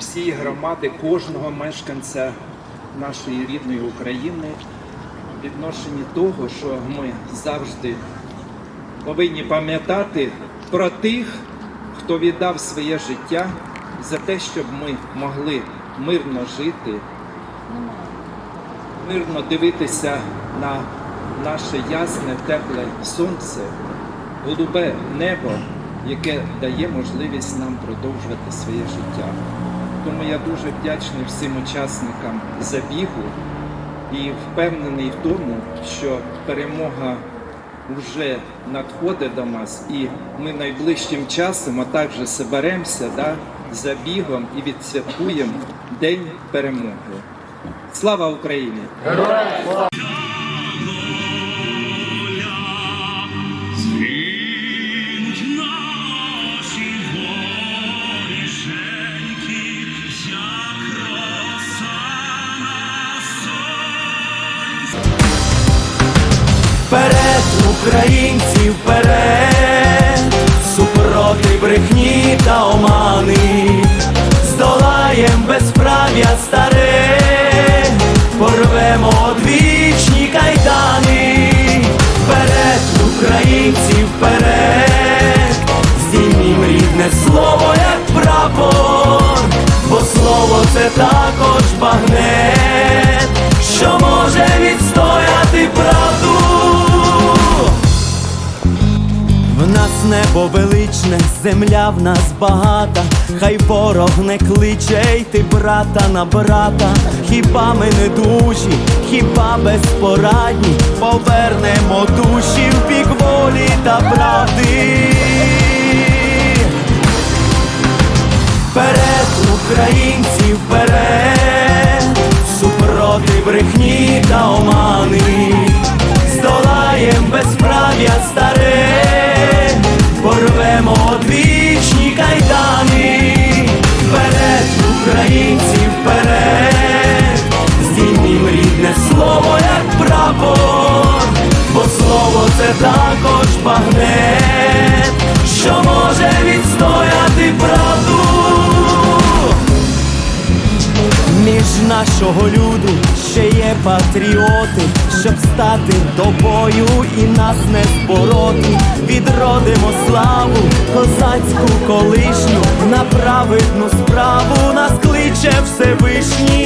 всієї громади, кожного мешканця нашої рідної України в відношенні того, що ми завжди повинні пам'ятати про тих, хто віддав своє життя за те, щоб ми могли мирно жити, мирно дивитися на наше ясне, тепле сонце, голубе небо, яке дає можливість нам продовжувати своє життя. Тому я дуже вдячний всім учасникам забігу і впевнений в тому, що перемога вже надходить до нас, і ми найближчим часом а також зберемося да, за бігом і відсвяткуємо День перемоги. Слава Україні! Згинуть Вперед, українці, вперед, супроти брехні та омани, здолаєм безправ'я старе, порвемо одвічні кайдани, вперед, українці, вперед, здіймім рідне слово, як прапор, бо слово це також багнет, небо величне, земля в нас багата, хай ворог не кличе йти брата на брата, хіба ми не дужі, хіба безпорадні, повернемо душі в бік волі та правди. Вперед, українці, вперед, супроти брехні та одвічні кайдани, вперед, українці, вперед, здіймім рідне слово, як прапор, бо слово це також багне, що може нашого люду ще є патріоти, щоб стати до бою і нас не збороти. Відродимо славу, козацьку колишню, на праведну справу нас кличе Всевишній.